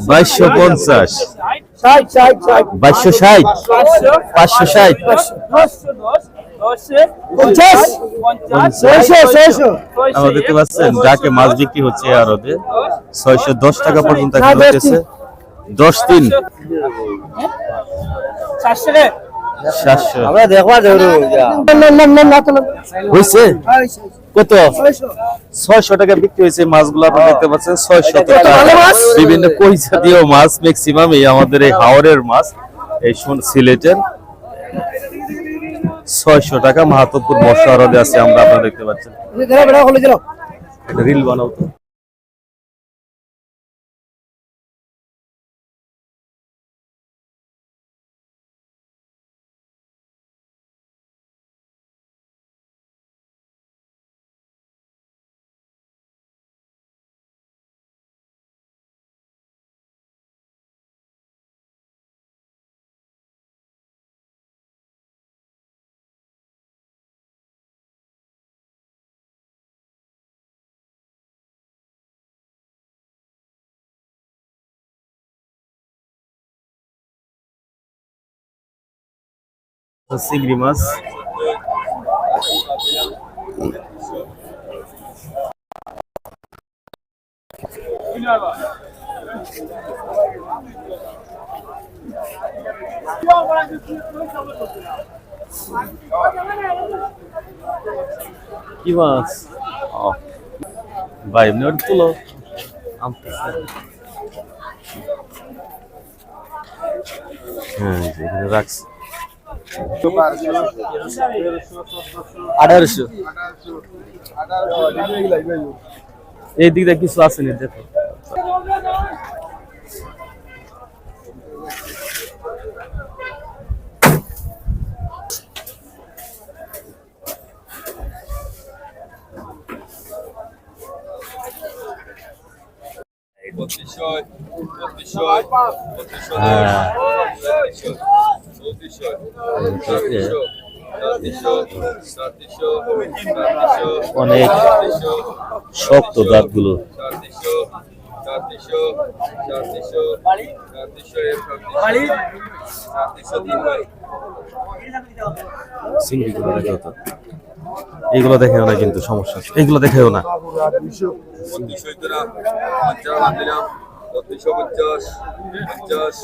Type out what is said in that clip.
বাইশশো পঞ্চাশ। বাইশশো ষাট। পাঁচশো ষাট। আমরা দেখতে পাচ্ছেন যাকে মাছ বিক্রি হচ্ছে এই আড়তে ছয়শো দশ টাকা পর্যন্ত দশ তিন। আমরা দেখবা ধরু না না না না তো হয়েছে? ছয়শো কত? ছয়শো। টাকা বিক্রি হয়েছে মাছগুলো আপনারা দেখতে পাচ্ছেন ছয়শো টাকা। মাছ? বিভিন্ন কই জাতীয় মাছ ম্যাক্সিমাম এই আমাদের এই হাওরের মাছ এই শোন- সিলেটের। ছয়শো টাকা মাহাতপুর বর্ষা আড়তে আছে আমরা আপনারা দেখতে পাচ্ছেন। রিল বানাও তো। চিংড়ি মাছ। কি মাছ? ভাই এমনি ওটা তুলো। হ্যাঁ রাখছি। আঠারোশো। এই দিকটা কিছু আছে নি দেখো। বত্রিশশো বত্রিশশো বত্রিশশো। অনেক শক্ত দাঁতগুলো এইগুলো দেখেও না কিন্তু সমস্যা। এইগুলো দেখেও না। পঞ্চাশ পঞ্চাশ